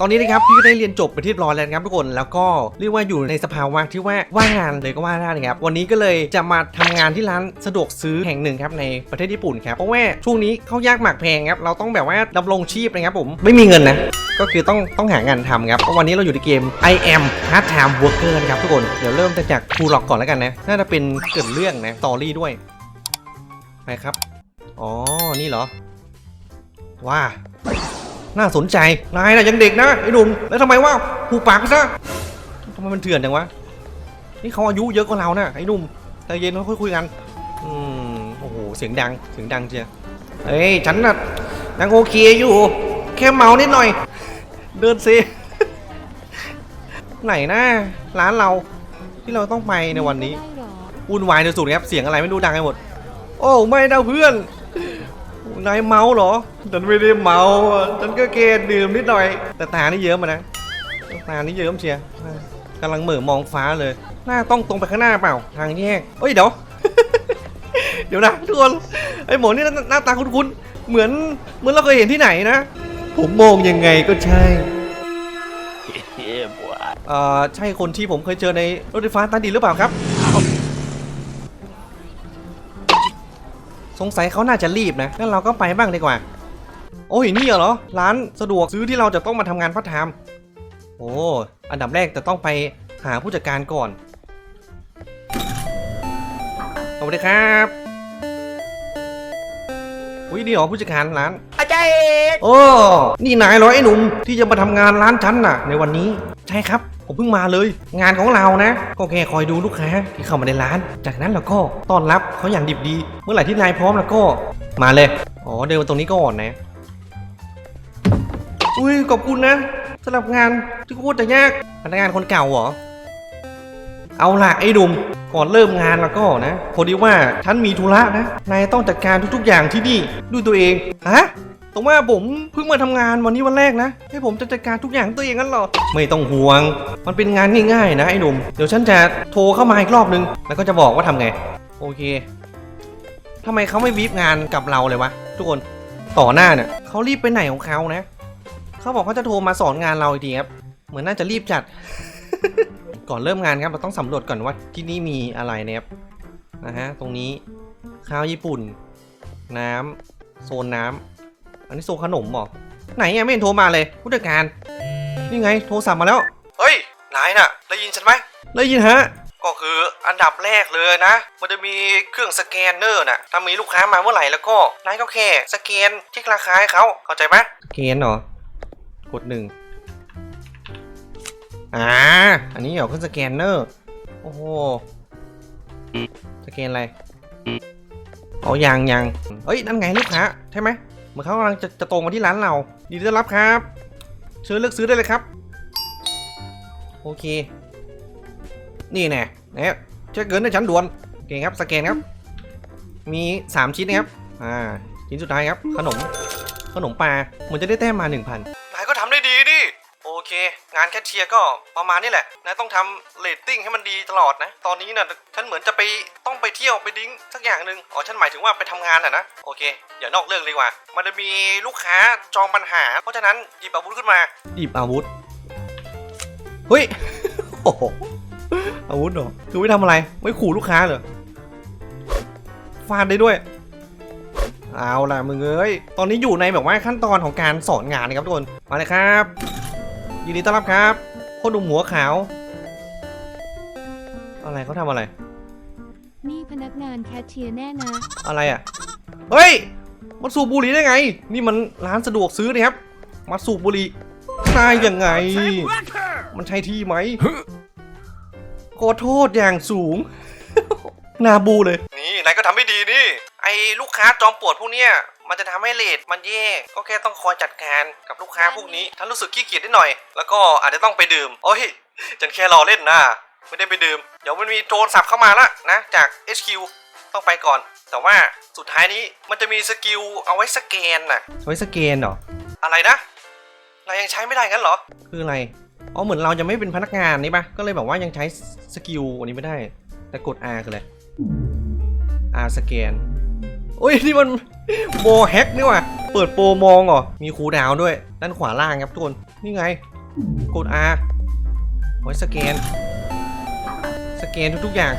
ตอนนี้นะครับพี่ก็ได้เรียนจบไปที่ร้อยแล้วนะครับทุกคนแล้วก็เรียกว่าอยู่ในสภาวะที่ว่าว่างงานเลยก็ว่าได้นะครับวันนี้ก็เลยจะมาทำงานที่ร้านสะดวกซื้อแห่งหนึ่งครับในประเทศญี่ปุ่นครับเพราะว่าช่วงนี้เข้ายากหมากแพงครับเราต้องแบบว่าดำรงชีพนะครับผมไม่มีเงินนะก็คือต้องต้องหางานทำครับวันนี้เราอยู่ในเกม I am part time worker นะครับทุกคนเดี๋ยวเริ่มจากทูล็อกก่อนแล้วกันนะน่าจะเป็นเกิดเรื่องนะตอรี่ด้วยไปครับอ๋อนี่เหรอว้า น่าสนใจ นายนะยังเด็กนะไอ้หนุ่มแล้วทำไมว่าผูกปากซะทำไมมันเถื่อนจังวะ นี่เขาอายุเยอะกว่าเรานะไอ้หนุ่มใจเย็นค่อยคุยกัน อืมโอ้โหเสียงดังเสียงดังเชียเฮ้ยฉันน่ะยังโอเคอยู่ แค่เมานิดหน่อย เดินเซไหนนะร้านเราที่เราต้องไปในวันนี้ได้เหรอวุ่นวายในสุดครับเสียงอะไรไม่รู้ดังไปหมด โอ้ไม่นะเพื่อน นายเมาเหรอ ฉันไม่ได้เมาอะฉันก็แค่ดื่มนิดหน่อย แต่ตานี่เยิ้มมานะ ตานี่เยิ้มเชียร์กำลังเหม่อมองฟ้าเลย หน้าต้องตรงไปข้างหน้าเปล่า ทางแยกเอ้ยเดี๋ยว เดี๋ยวนะทุกคน ไอ้หมอนี่หน้าหน้าตาคุ้นๆ เหมือนเหมือนเราเคยเห็นที่ไหนนะ ผมมองยังไงก็ใช่เอ่อใช่คนที่ผมเคยเจอในรถไฟฟ้าใต้ดินหรือเปล่าครับ สงสัยเขาน่าจะรีบนะงั้นเราก็ไปบ้างดีกว่า โอ้ยนี่เหรอ ร้านสะดวกซื้อที่เราจะต้องมาทำงานพัฒไทม์โอ้อันดับแรกจะต้องไปหาผู้จัดการก่อนสวัสดีครับอุ้ยนี่เหรอผู้จัดการร้านอาจารย์เอกโอ้ นี่นายเหรอไอ้หนุ่มที่จะมาทำงานร้านฉันน่ะ ในวันนี้ ใช่ครับ ผมเพิ่งมาเลย งานของเรานะ ก็แค่คอยดูลูกค้าที่เข้ามาในร้าน จากนั้นเราก็ต้อนรับเขาอย่างดิบดี เมื่อไหร่ที่นายพร้อมแล้วก็มาเลย อ๋อเดินมาตรงนี้ก่อนนะ อุ้ยขอบคุณนะสำหรับงานที่โคตรจะยากพนักงานคนเก่าเหรอ เอาล่ะไอ้หนุ่มก่อนเริ่มงานแล้วก็นะพอดีว่าฉันมีธุระนะ นายต้องจัดการทุกๆอย่างที่นี่ด้วยตัวเอง ฮะ ตรงว่าผมเพิ่งมาทำงานวันนี้วันแรกนะ ให้ผมจัดการทุกอย่างตัวเองงั้นหรอ ไม่ต้องห่วง มันเป็นงานง่ายๆ นะไอ้หนุ่ม เดี๋ยวฉันจะโทรเข้ามาอีกรอบนึง แล้วก็จะบอกว่าทำไง โอเคทำไมเขาไม่วีบงานกับเราเลยวะทุกคน ต่อหน้าเนี่ยเขารีบไปไหนของเขานะ เขาบอกเขาจะโทรมาสอนงานเราอีกทีครับ เหมือนน่าจะรีบจัด ก่อนเริ่มงานครับเราต้องสำรวจก่อนว่าที่นี่มีอะไรนะครับ นะฮะ ตรงนี้ข้าวญี่ปุ่น น้ำโซนน้ำ นนี้โซนขนมเหรอไหนอะไม่เห็นโทรมาเลยผู้จัดการ นี่ไงโทรศัพท์มาแล้ว เฮ้ยนายน่ะ ได้ยินฉันไหมได้ยินฮะก็คืออันดับแรกเลยนะ มันจะมีเครื่องสแกนเนอร์น่ะถ้ามีลูกค้ามาเมื่อไหร่แล้วก็นายก็แค่สแกนเช็คราคาให้เขาเข้าใจไหมสแกนเหรอกดหนึ่งอ่าอันนี้เหรอเครื่องสแกนเนอร์โอ้โหสแกนอะไรเอายังยังเอ้ยนั่นไงลูกค้าใช่ไหม เหมือนเขากำลังจะจะตรงมาที่ร้านเราดีต้อนรับครับ เชิญเลือกซื้อได้เลยครับ โอเค นี่แน่เนี่ยเช็คเงินในชั้นด่วนโอเคครับสแกนครับ มี 3 ชิ้นนะครับ อ่าชิ้นสุดท้ายครับ ขนมขนมปลาเหมือนจะได้แต้มมา 1,000 เค งานแคชเชียร์ก็ประมาณนี้แหละนายต้องทำเรตติ้งให้มันดีตลอดนะ ตอนนี้นะ่ะฉันเหมือนจะไปต้องไปเที่ยวไปดิ้งสักอย่างหนึ่งอ๋อฉันหมายถึงว่าไปทำงานอะนะโอเคอย่านอกเรื่องเลยว่า มันจะมีลูกค้าจองปัญหา เพราะฉะนั้นหยิบอาวุธขึ้นมาหยิบอาวุธเฮ้ยโอ้โหอาวุธเหรอคือไม่ทำอะไรไม่ขู่ลูกค้าเหรอฟาดได้ด้วยเอาล่ะมึงเอ้ย ตอนนี้อยู่ในแบบว่าขั้นตอนของการสอนงานนะครับทุกคน มาเลยครับ ยินดีต้อนรับครับพ่อหนุ่มหัวขาว อะไรเขาทำอะไร นี่พนักงานแคชเชียร์แน่นะ อะไรอะ เฮ้ยมาสูบบุหรี่ได้ไง นี่มันร้านสะดวกซื้อนี่ครับ มาสูบบุหรี่ได้ยังไง มันใช่ที่ไหมขอโทษอย่างสูง นาบูเลย นี่นายก็ทำไม่ดีนี่ ไอ้ลูกค้าจอมปวดพวกเนี้ยมันจะทำให้เลทมันแย่ก็แค่ต้องคอยจัดการกับลูกค้าพวกนี้ท่านรู้สึกขี้เกียจนิดหน่อย แล้วก็อาจจะต้องไปดื่มโอ้ยฉันแค่รอเล่นนะไม่ได้ไปดื่ม เดี๋ยวมันมีโทรศัพท์เข้ามาละนะจาก HQ ต้องไปก่อน แต่ว่าสุดท้ายนี้มันจะมีสกิลเอาไว้สแกนน่ะ ไว้สแกนเหรอ อะไรนะเรายังใช้ไม่ได้งั้นเหรอ คืออะไร อ๋อ เหมือนเราจะไม่เป็นพนักงานนี่ปะก็เลยแบบว่ายังใช้สกิลอันนี้ไม่ได้ แต่กด R คืออะไร R สแกนโอ้ยนี่มันโบแฮกนี่ว่ะเปิดโปรมองเหรอ มีคูดาวด้วย ด้านขวาล่างครับทุกคน นี่ไง กด R ไว้สแกน สแกนทุกๆอย่าง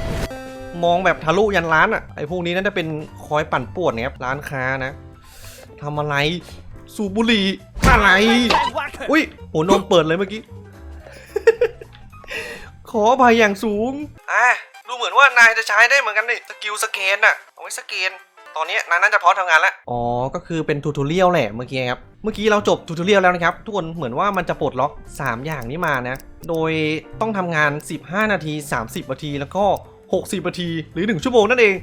มองแบบทะลุยันร้านอะไอพวกนี้น่าจะเป็นคอยปั่นป่วนเนี่ยครับ ร้านค้านะทำอะไร สูบบุหรี่อะไร อุ้ยหัวนมเปิดเลยเมื่อกี้ ขออภัยอย่างสูง อะ เหมือนว่านายจะใช้ได้เหมือนกันนี่สกิลสแกนอะเอาไว้สแกนตอนนี้นายน่าจะพร้อมทำงานแล้ว อ๋อ ก็คือเป็นทูทอเรียลแหละเมื่อกี้ครับ เมื่อกี้เราจบทูทอเรียลแล้วนะครับ ทุกคนเหมือนว่ามันจะปลดล็อก 3 อย่างนี้มานะ โดยต้องทำงาน 15 นาที 30 นาที แล้วก็ 60 นาที หรือ 1 ชั่วโมงนั่นเอง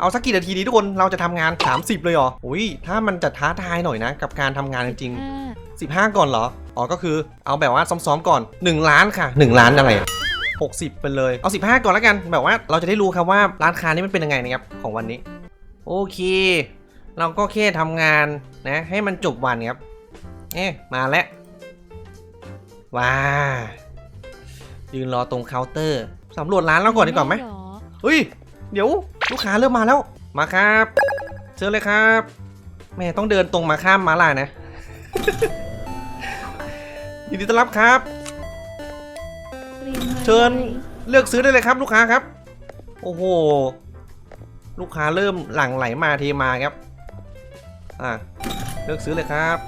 เอาสักกี่นาทีดีทุกคน เราจะทำงาน 30 เลยเหรอ อุ้ย ถ้ามันจะท้าทายหน่อยนะ กับการทำงานจริงๆห้า15 ก่อนเหรอ อ๋อ ก็คือเอาแบบว่าซ้อมๆก่อน 1 ล้านค่ะ 1 ล้านอะไรอะ 60 ไปเลย เอา 15 ก่อนแล้วกัน แบบว่าเราจะได้รู้ครับว่าร้านค้านี้มันเป็นยังไงนะครับของวันนี้ โอเค เราก็แค่ทำงานนะ ให้มันจบวันครับเอ๊ะมาแล้ว ว้า ยืนรอตรงเคาน์เตอร์สำรวจร้านเราก่อนดีกว่าไหมเรอเฮ้ย เดี๋ยวลูกค้าเริ่มมาแล้ว มาครับเชิญเลยครับแม่ต้องเดินตรงมาข้ามมาลายนะยินดีต้อนรับครับ เตรียมมาเชิญไว้เลือกซื้อได้เลยครับลูกค้าครับ โอ้โห ลูกค้าเริ่มหลั่งไหลมาเทมาครับ อะ เลือกซื้อเลยครับ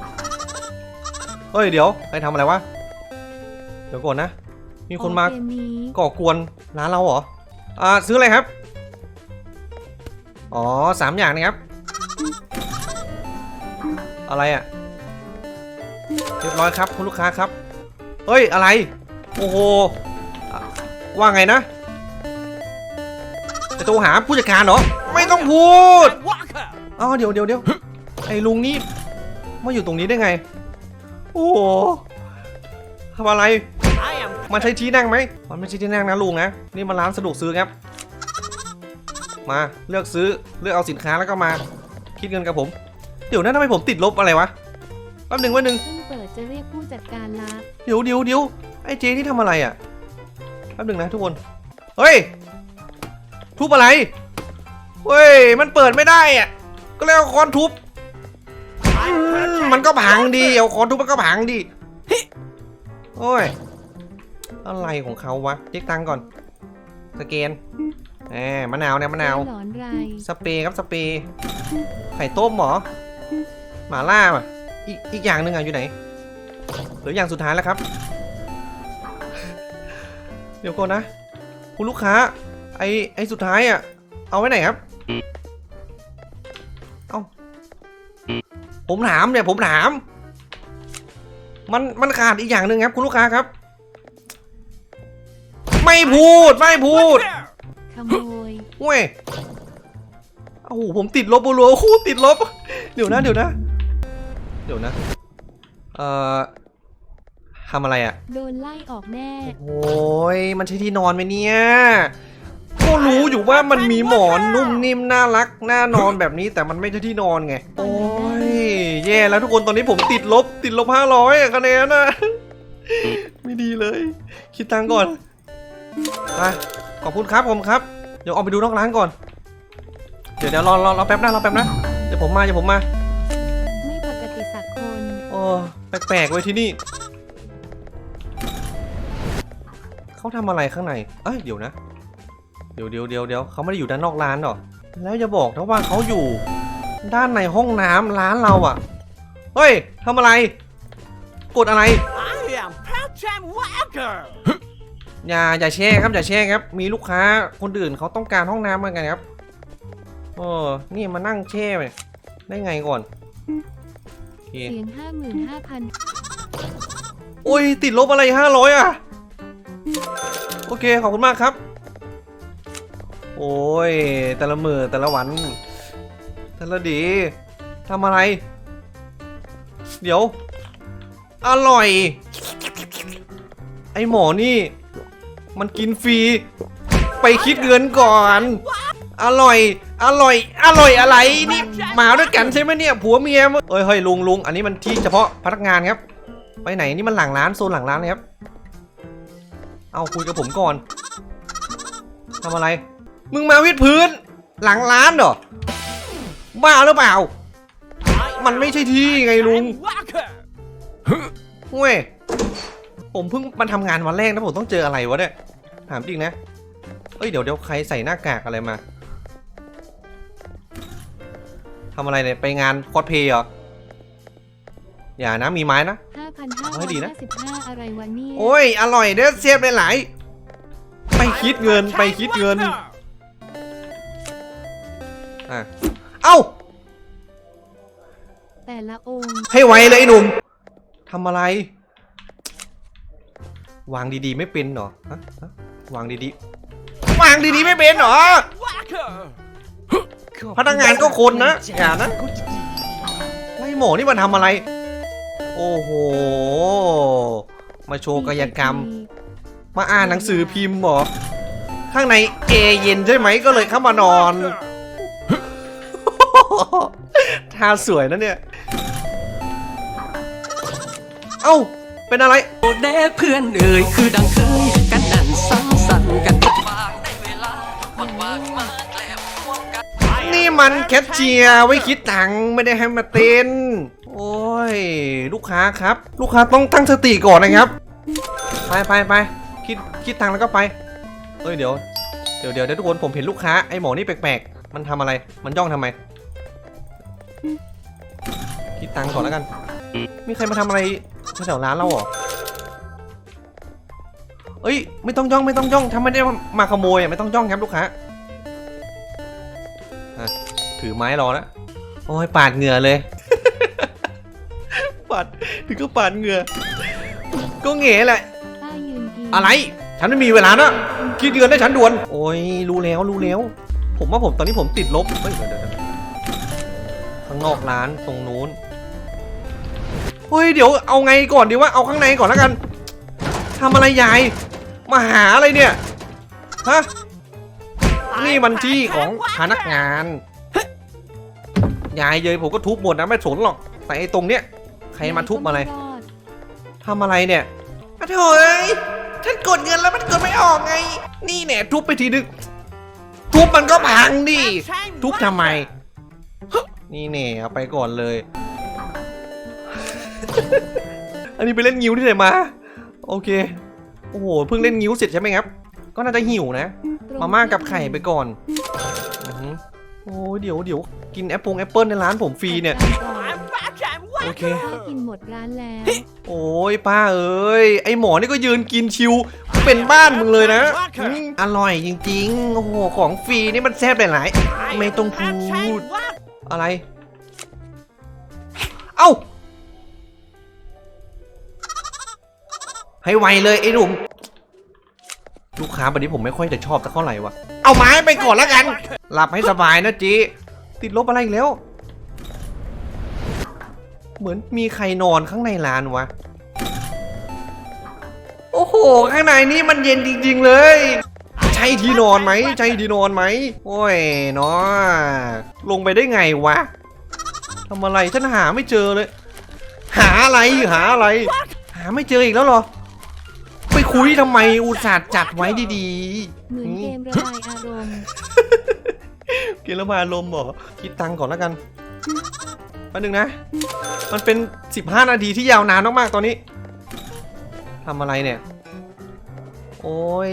เฮ้ยเดี๋ยวใครทำอะไรวะ เดี๋ยวก่อนนะ มีคนมาเกมนี้ก่อกวนร้านเราเหรอ อ่าซื้ออะไรครับ อ๋อสามอย่างนะครับ อะไรอะ่ะ เรียบร้อยครับคุณลูกค้าครับ เฮ้ยอะไร โอ้โหอะ ว่าไงนะ จะโทรหาผู้จัดการเหรอ ไม่ต้องพูดอ๋อเดี๋ยวเดี๋ยวเดี๋ยวไอ้ลุงนี่มาอยู่ตรงนี้ได้ไง โอ้โหทำอะไร มันใช่ที่นั่งไหม มันไม่ใช่ที่นั่งนะลุงนะ นี่มันร้านสะดวกซื้อครับ มาเลือกซื้อเลือกเอาสินค้าแล้วก็มา คิดเงินกับผม เดี๋ยวนะทำไมผมติดลบอะไรวะแป๊บหนึ่งแป๊บหนึ่งเพิ่งเปิดจะเรียกผู้จัดการละเดี๋ยวเดี๋ยวเดี๋ยวไอ้เจนี่ทำอะไรอะ แป๊บหนึ่งนะทุกคน เฮ้ย ทุบอะไร เฮ้ย มันเปิดไม่ได้อะ ก็เลยเอาค้อนทุบ มันก็พังดีเอาค้อนทุบมันก็พังดีโอ้ย อะไรของเขาวะเรียกตังก่อน สแกนแหมมะนาวเนี่ยมะนาว หลอนไรสเปรย์ครับสเปรย์ไข่ต้มหรอหมาล่าอะอีกอีกอย่างหนึ่งอะอยู่ไหน หรืออย่างสุดท้ายแล้วครับ เดี๋ยวก่อนนะ คุณลูกค้า ไอไอสุดท้ายอะ เอาไว้ไหนครับ เอาผมถามเนี่ยผมถาม มันมันขาดอีกอย่างหนึ่งครับ คุณลูกค้าครับ ไม่พูดไม่พูดขโมยเว้ยโอ้โหผมติดลบรัวๆโอ้โหติดลบ เดี๋ยวนะเดี๋ยวนะ เดี๋ยวนะ เอ่อ ทำอะไรอะ่ะ โดนไล่ออกแน่ โอ้ยมันใช่ที่นอนไหมเนี่ย ก็รู้อยู่ว่ามันมีหมอนนุ่มนิ่มน่ารักน่านอนแบบนี้แต่มันไม่ใช่ที่นอนไง โอ้ยแย่แล้วทุกคนตอนนี้ผมติดลบติดลบห้าร้อยคะแนนนะไม่ดีเลย คิดตังค์ก่อนไปขอบคุณครับผมครับ เดี๋ยวออกไปดูนอกร้านก่อน เดี๋ยวเดี๋ยวรอรอรอแป๊บนะรอแป๊บนะเดี๋ยวผมมาเดี๋ยวผมมา ไม่ปกติสักคน โอ้แปลกๆไว้ยที่นี่ เขาทำอะไรข้างในเอ้ยเดี๋ยวนะ เดี๋ยวเดี๋ยวเดี๋ยวเดี๋ยวเขาไม่ได้อยู่ด้านนอกร้านหรอ แล้วอย่าบอกนะว่าเขาอยู่ด้านในห้องน้ำร้านเราอะ่ะ เฮ้ยทำอะไร กดอะไร I am Pat Walker. อย่าอย่าแช่ครับอย่าแช่ครับ มีลูกค้าคนอื่นเขาต้องการห้องน้ำเหมือนกันครับเออนี่มานั่งแช่ไปได้ไงก่อนโอเคเสียงห้าหมื่นห้าพันโอ้ยติดลบอะไรห้าร้อยอะ โอเคขอบคุณมากครับ โอ้ยแต่ละมือแต่ละวัน แต่ละดีทำอะไร เดี๋ยว อร่อย ไอหมอนี่ มันกินฟรี ไปคิดเงินก่อน อร่อย อร่อย อร่อยอะไรนี่มาด้วยกันใช่ไหมเนี่ยผัวเมียเอ้ยเฮ้ยลุงลุงอันนี้มันที่เฉพาะพนักงานครับ ไปไหนนี่มันหลังร้านโซนหลังร้านเลยครับ เอาคุยกับผมก่อนทำอะไร มึงมาวิดพื้น หลังร้านเหรอ บ้าหรือเปล่า มันไม่ใช่ที่ไงลุงเว้ย ผมเพิ่งมาทำงานวันแรกนะผมต้องเจออะไรวะเนี่ย ถามจริงนะ เอ้ยเดี๋ยวเดี๋ยวใครใส่หน้ากากอะไรมาทำอะไรเนี่ย ไปงานคอสเพย์เหรอ อย่านะมีไม้นะเฮ้ยดีนะ 5,555อะไรวะเนี่ยโอ้ย อร่อยเด้อเสียบหลายๆไปคิดเงินไปคิดเงินอะเอ้า แต่ละองค์ให้ไวเลยไอ้หนุ่มทำอะไร วางดีๆไม่เป็นเหรอฮะฮะวางดีๆวางดีๆไม่เป็นเหรอ Walker. พนักงานก็คนนะอย่านะ ไล่หมอนี่มันทำอะไร โอ้โห มาโชว์กายกรรม มาอ่านหนังสือพิมพ์เหรอข้างในเอเย็นใช่ไหมก็เลยเข้ามานอนท่าสวยนะเนี่ย เอ้า เป็นอะไร โอเด้เพื่อนเอ่ยคือดังเคย มันแคชเชียร์ไว้คิดตังค์ไม่ได้ให้มาเต้น โอ้ย ลูกค้าครับ ลูกค้าต้องตั้งสติก่อนนะครับ ไปไปไปคิดคิดตังค์แล้วก็ไป เอ้ยเดี๋ยวเดี๋ยวเดี๋ยวเดี๋ยวทุกคนผมเห็นลูกค้าไอ้หมอนี่แปลกๆ มันทำอะไรมันย่องทำไม คิดตังค์ก่อนแล้วกัน มีใครมาทำอะไรแถวๆร้านเราเหรอเอ้ย ไม่ต้องย่องไม่ต้องย่องถ้าไม่ได้มาขโมยอะไม่ต้องย่องครับลูกค้า ถือไม้รอนะโอ้ยปาดเหงื่อเลย ปาดถึงก็ปาดเหงื่อก็เหง่แหละ ป้ายยืนกินอะไร ฉันไม่มีเวลานะคิดเดือนได้ฉันด่วน โอ้ยรู้แล้วรู้แล้ว ผมว่าผมตอนนี้ผมติดลบเฮ้ยเดี๋ยวเดี๋ยวเดี๋ยวข้างนอกร้านตรงนู้น เฮ้ยเดี๋ยวเอาไงก่อนดีว่าเอาข้างในก่อนแล้วกันทำอะไรยาย มาหาอะไรเนี่ย ฮะ นี่มันที่ของพนักงาน ยายเยยผมก็ทุบหมดนะไม่สนหรอกแต่ไอ้ตรงเนี้ยใครมาทุบอะไรก็ม่รอดทำอะไรเนี่ยอะโถเอ้ยฉันกดเงินแล้วมันกดไม่ออกไง นี่เนี่ยทุบไปทีนึงทุบมันก็พังดิ Time ทุบทำไม Walker. นี่เนี่ยเอาไปก่อนเลย อันนี้ไปเล่นงิ้วที่ไหนมา โอเค โอ้โหเพิ่งเล่นงิ้วเสร็จใช่ไหมครับ ก็น่าจะหิวนะตรงมาม่ากับไข่ไปก่อนอือหือ โอ้ยเดี๋ยวเดี๋ยวกินแอปเปิลแอปเปิลในร้านผมฟรีเนี่ยจัดการก่อน I'm back. I'm โอเค Walker. ข้าวกินหมดร้านแล้ว โอ้ยป้าเอ้ย ไอหมอนี่ก็ยืนกินชิว เป็นบ้านมึงเลยนะอืมอร่อยจริงๆ โอ้โห ของฟรีนี่มันแซ่บหลาย I ไม่ต้องพู am ด Time Walker. ๆอะไร เอ้า ให้ไวเลยไอ้หนุ่ม ลูกค้าวันนี้ผมไม่ค่อยจะชอบสักเท่าไหร่วะเอาไม้ไปก่อนแล้วกัน หลับให้สบายนะจีติดลบอะไรอีกแล้ว เหมือนมีใครนอนข้างในร้านวะ โอ้โห ข้างในนี่มันเย็นจริง ๆ เลย ใช่ที่นอนไหม ใช่ที่นอนไหม โอ้ยเนาะลงไปได้ไงวะทำอะไรฉันหาไม่เจอเลย หาอะไรหาอะไร หาไม่เจออีกแล้วเหรอไป คุยทำไมอุตส่าห์จัดไว้ดีเหมือนอืเกมมระบายอารมณ์ๆกินแล้วมาลมณ์เหรอคิดตังค์ก่อนแล้วกันแป๊บนึงนะ มันเป็น 15 นาทีที่ยาวนานมากๆตอนนี้ทำอะไรเนี่ย โอ้ย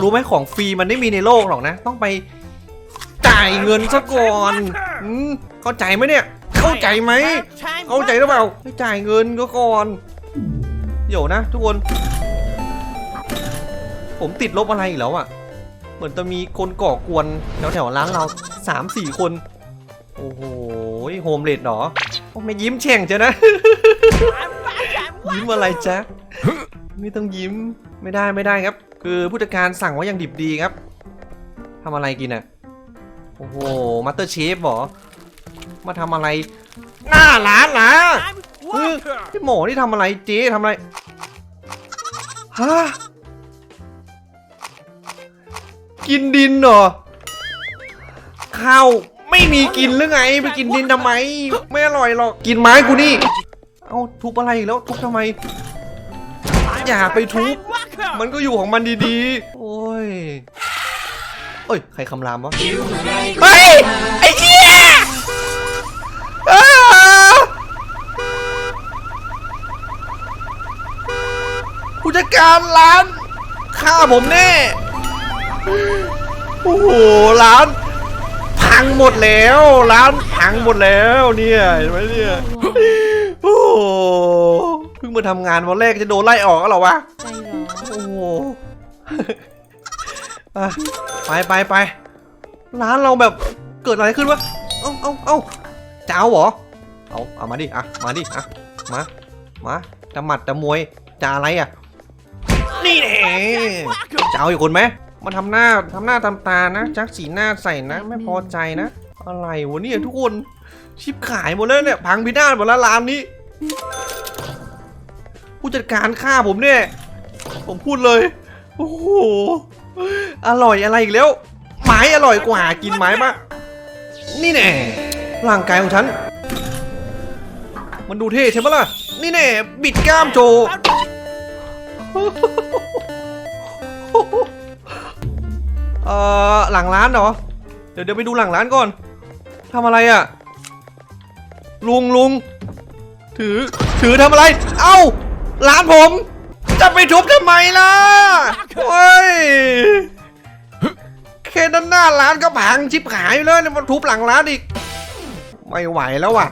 รู้ไหมของฟรีมันไม่มีในโลกหรอกนะ ต้องไปจ่ายเงินซะก่อนอืมเข้าใจไหมเนี่ย เข้าใจไหม Time เข้าใจหรือเปล่าให้จ่ายเงินก็ก่อนเดี๋ยวนะ ทุกคน ผมติดลบอะไรอีกแล้วอะ่ะ เหมือนจะมีคนก่อกวนแถวแถวๆร้านเราสามสี่คน โอ้โหโฮมเลดเหรอโอ้ไม่ยิ้มแฉ่งเจ้ะนะ I'm back. I'm ยิ้มอะไรจ๊ะ ไม่ต้องยิ้มไม่ได้ไม่ได้ครับ คือผู้จัดการสั่งไว่าอย่างดิบดีครับทำอะไรกินอะ โอ้โหมาสเตอร์เชฟหรอ มาทำอะไร หน้าร้านนะ I'm Walker. พี่หมอนี่ทำอะไรเจ๊ทำอะไรฮะ กินดินเหรอข้าวไม่มีกินหรือไงไปกินดินทำไม ไม่อร่อยหรอกกินไม้กูนี่ เอาทุบอะไรแล้วทุบทำไม อย่าไปทุบมันก็อยู่ของมันดีๆ โอ้ยโอ้ย ใครคำรามวะ เฮ้ไอ้เหี้ยผู้จัดการร้านฆ่าผมแน่ โอ้โหร้าน พังหมดแล้วร้านพังหมดแล้วเนี่ยเห็นไหมเนี่ยโอ้โหเพิ่งมาทำงานวันแรกจะโดนไล่ออกแล้วเหรอวะใจหรอโอ้โหอะไปไปไปร้านเราแบบเกิดอะไรขึ้นวะเอ้าเอ้าเอ้าจะเอาเหรอเอาเอามาดิอะมาดิอะมามาจะหมัดจะมวยจะอะไรอะนี่แน่จะเอาอีกคนไหม มาทำหน้าทำหน้าทำตานะ จักสีหน้าใส่นะ ไม่พอใจนะ อะไรวะเนี่ยทุกคน ชิบขายหมดแล้วเนี่ย พังพินาศหมดแล้วร้านนี้ ผู้จัดการฆ่าผมเนี่ย ผมพูดเลย โอ้โห อร่อยอะไรอีกแล้ว ไม้อร่อยกว่า กินไม้ปะนี่แน่ ร่างกายของฉัน มันดูเท่ใช่ไหมล่ะ นี่แน่ บิดกล้ามโชว์ เอ่อหลังร้านเหรอ เดี๋ยวเดี๋ยวไปดูหลังร้านก่อนทำอะไรอะ่ะ ลุงลุงถือถือทำอะไร เอ้าร้านผม จะไปทุบทำไมล่ะเฮ้ยแค่ด้านหน้าร้านก็พังชิบหายเลยเนี่ยมาทุบหลังร้านอีก ไม่ไหวแล้วว่ะ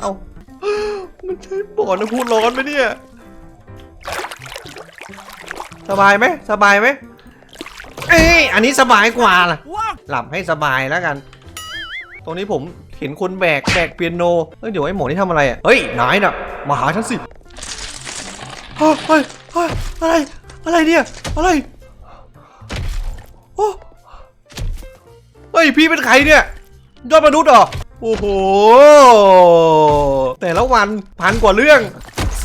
เอ้ามันใช่บ่อน้ำพุร้อนไหมเนี่ย สบายไหมสบายไหม เอ้ยอันนี้สบายกว่าล่ะ Walk. หลับให้สบายแล้วกัน ตรงนี้ผมเห็นคนแบกแบกเปียโนเฮ้ยเดี๋ยวไอ้หมอนี่ทำอะไรอะ เฮ้ยนายน่ะ มาหาฉันสิเฮ้ยเฮ้ยเฮ้ยอะไร อะไรเนี่ย อะไรโอ้เฮ้ย พี่เป็นใครเนี่ย ยอดมนุษย์เหรอ โอ้โห แต่ละวันพันกว่าเรื่อง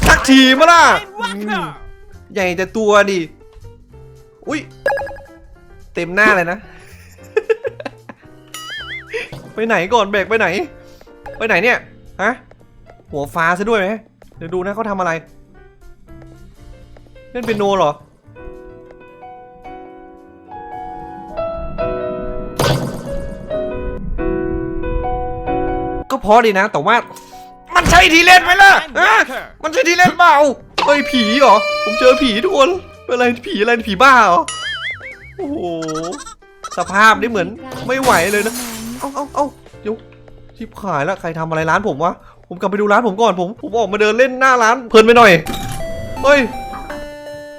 สักทีมาล่ะ And Walker. ใหญ่แต่ตัวดิ อุ้ย เต็มหน้าเลยนะ ไปไหนก่อนแบรกไปไหน ไปไหนเนี่ย ฮะ หัวฟ้าซะด้วยไหมเดี๋ยวดูนะเขาทำอะไร เล่นเปียโนเหรอ ก็พอดีนะ แต่ว่า มันใช่ทีเล่นไหมล่ะ And ฮะมันใช่ทีเล่นเปล่าเฮ้ยผีเหรอ ผมเจอผีทุกคนเป็นอะไรผีอะไรผีบ้าเหรอ โอ้โห สภาพนี่เหมือนไม่ไหวเลยนะ เอาเอาเอาเดี๋ยวชิบหายแล้วใครทำอะไรร้านผมวะ ผมกลับไปดูร้านผมก่อนผม ผมออกมาเดินเล่นหน้าร้านเพลินไปหน่อย เฮ้ย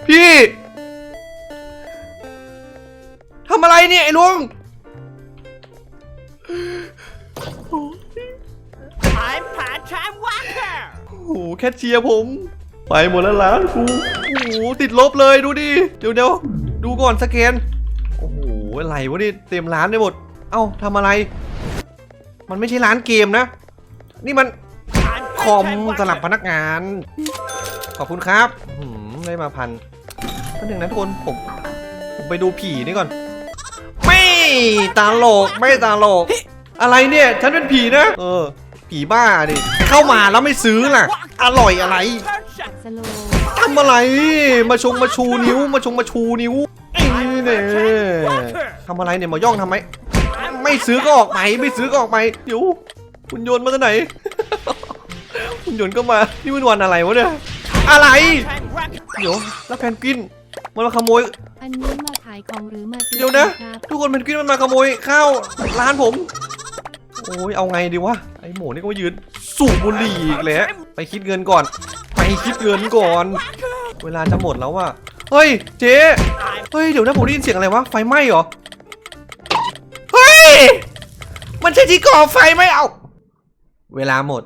พี่ทำอะไรเนี่ยไอ้ลุง I'm part-time Walker. โอ้โหแคชเชียร์ผม ไปหมดแล้วร้านกู โอ้โหติดลบเลยดูดิ เดี๋ยวเดี๋ยว ดูก่อนสแกน โอ้โห อะไรวะนี่เต็มร้านได้หมด เอ้าทำอะไร มันไม่ใช่ร้านเกมนะ นี่มันคอมสำหรับพนักงาน ขอบคุณครับได้มาพันก็หนึ่งนะทุกคน ผมผมไปดูผีนี่ก่อน ไม่ตาโลกไม่ตาโลก อะไรเนี่ย ฉันเป็นผีนะ เออ ผีบ้าดิ เข้ามาแล้วไม่ซื้อล่ะ อร่อยอะไรทำอะไร มาชงมาชูนิ้ว มาชงมาชูนิ้ว เนี่ยทำอะไรเนี่ยมาย่องทำไม ไม่ซื้อก็ออกไปไม่ซื้อก็ออกไปเดี๋ยวคุณโยนมาจากไหนคุณโยนก็มา นี่มันวันอะไรวะเนี่ย อะไร Part-time Walker. เดี๋ยวแล้วแพนกวินมันมาขโมย อันนี้มาขายของหรือมาซื้อเดี๋ยวนะครับทุกคนแพนกวินมันมาขโมยข้าวร้านผม โอ้ยเอาไงดีวะ ไอหมูนี่ก็มายืนสูบบุหรี่อีกแล้ว ไปคิดเงินก่อน ไปคิดเงินก่อน เวลาจะหมดแล้วว่ะ เฮ้ยเจ๊เฮ้ยเดี๋ยวนะผมได้ยินเสียงอะไรวะไฟไหม้เหรอเฮ้ยมันใช่ที่ก่อไฟไหมเอาเวลาหมด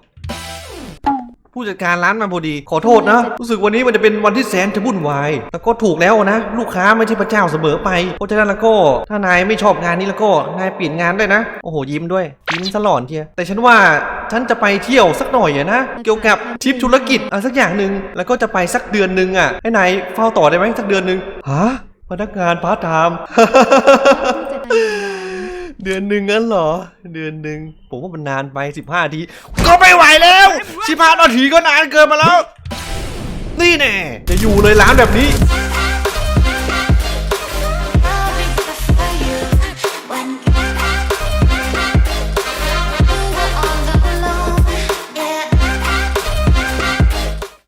ผู้จัดการร้านมาพอดี ขอโทษนะ รู้สึกวันนี้มันจะเป็นวันที่แสนจะวุ่นวาย แล้วก็ถูกแล้วนะ ลูกค้าไม่ใช่พระเจ้าเสมอไป เพราะฉะนั้นแล้วก็ถ้านายไม่ชอบงานนี้แล้วก็นายเปลี่ยนงานได้นะ โอ้โหยิ้มด้วยยิ้มสลอนเชียแต่ฉันว่าฉันจะไปเที่ยวสักหน่อยอะนะ เกี่ยวกับทริปธุรกิจอะไรสักอย่างหนึ่งแล้วก็จะไปสักเดือนหนึ่งอะให้นายเฝ้าต่อได้ไหมสักเดือนหนึ่งฮะพนักงานพาร์ทไทม์ เดือนหนึ่งงั้นเหรอ เดือนหนึ่งผมว่ามันนานไปสิบห้าที ก็ไม่ไหวแล้วสิบห้านาทีก็นานเกินมาแล้ว นี่แน่จะอยู่เลยร้านแบบนี้